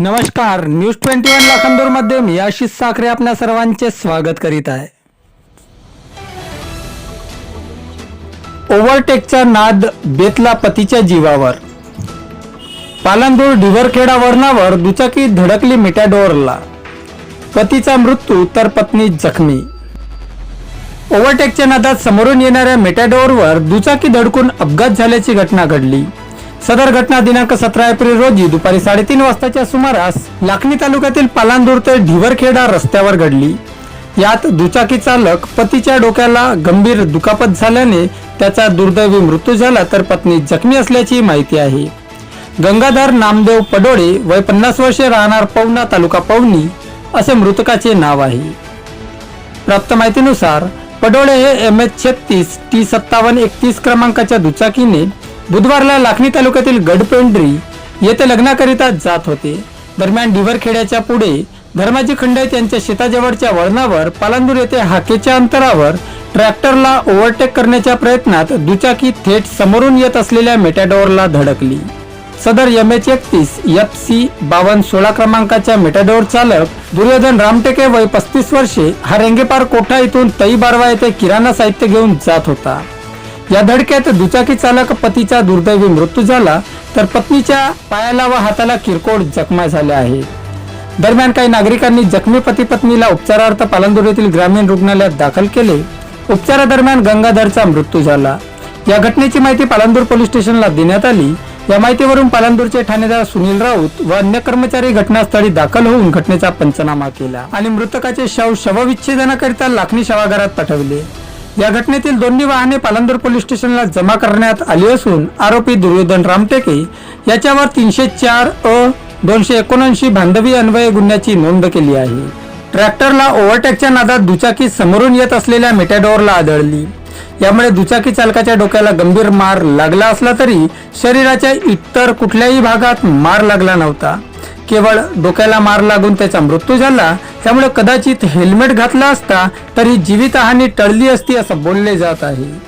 नमस्कार news twenty one लाखांदूरमध्ये मी आशिष साखरे आपल्या सर्वांचे स्वागत करीत आहे. ओव्हरटेकचा नाद बेतला पतीच्या जीवावर. पालांदूर ढिवरखेडा वळणावर दुचाकी धडकली मिटॅडोरला. पतीचा मृत्यू तर पत्नी जखमी. ओव्हरटेकच्या नादात समोरून येणाऱ्या मेटॅडोरवर दुचाकी धडकून अपघात झाल्याची घटना घडली. सदर घटना दिनांक सतरा एप्रिल रोजी दुपारी साडेतीन वाजताच्या सुमारास लाखणी तालुक्यातील पालांदूर ते ढिवरखेडा रस्त्यावर घडली. यात दुचाकी चालक पतीच्या डोक्याला गंभीर दुखापत झाल्याने त्याचा दुर्दैवी मृत्यू झाला तर पत्नी जखमी असल्याची माहिती आहे. गंगाधर नामदेव पडोळे वय पन्नास वर्षे राहणार पवना तालुका पवनी असे मृतकाचे नाव आहे. प्राप्त माहितीनुसार पडोळे हे एम एच छत्तीस टी सत्तावन्न एकतीस क्रमांकाच्या दुचाकीने बुधवारला लाखणी तालुक्यातील गडपेंढरी येथे लग्नाकरिता जात होते. दरम्यान डिवरखेड्याच्या पुढे धर्माजी खंडे यांच्या शेताजवळच्या वळणावर पालांदूर येथे हाकेच्या अंतरावर ट्रॅक्टरला ओव्हरटेक करण्याच्या प्रयत्नात दुचाकी थेट समोरून येत असलेल्या मेटॅडोरला धडकली. सदर एम एच एकतीस एफ सी बावन्न सोळा क्रमांकाच्या मेटाडोर चालक दुर्योधन रामटेके वय पस्तीस वर्षे हा रेंगेपार कोठा इथून तई बारवा येथे किराणा साहित्य घेऊन जात होता. या धडक्यात दुचाकी चालक पतीचा दुर्दैवी मृत्यू झाला तर पत्नीच्या पायाला व हाताला किरकोळ जखमा झाल्या आहेत. दरम्यान काही नागरिकांनी जखमी पती पत्नीला उपचारार्थ पालंदूर येथील ग्रामीण रुग्णालयात दाखल केले. उपचारादरम्यान गंगाधरचा मृत्यू झाला. या घटनेची माहिती पालंदूर पोलीस स्टेशनला देण्यात आली. या माहितीवरून पालंदूरचे ठाणेदार सुनील राऊत व अन्य कर्मचारी घटनास्थळी दाखल होऊन घटनेचा पंचनामा केला आणि मृतकाचे शव शवविच्छेदनाकरिता लाखणी शवागारात पाठवले. या घटनेतील दोन्ही वाहने पालंदूर पोलीस स्टेशनला जमा करण्यात आली असून आरोपी दुर्योधन रामटेके याच्यावर तीनशे चार अ दोनशे एकोणऐंशी भांडवी अन्वय गुन्ह्याची नोंद केली आहे. ट्रॅक्टरला ओव्हरटेकच्या नादात दुचाकी समोरून येत असलेल्या मेटॅडोरला आदळली. यामुळे दुचाकी चालकाच्या डोक्याला गंभीर मार लागला असला तरी शरीराच्या इतर कुठल्याही भागात मार लागला नव्हता. केवळ डोक्याला मार लागून त्याचा मृत्यू झाला. त्यामुळे कदाचित हेल्मेट घातला असता तरी जीवितहानी टळली असती असं बोलले जात आहे.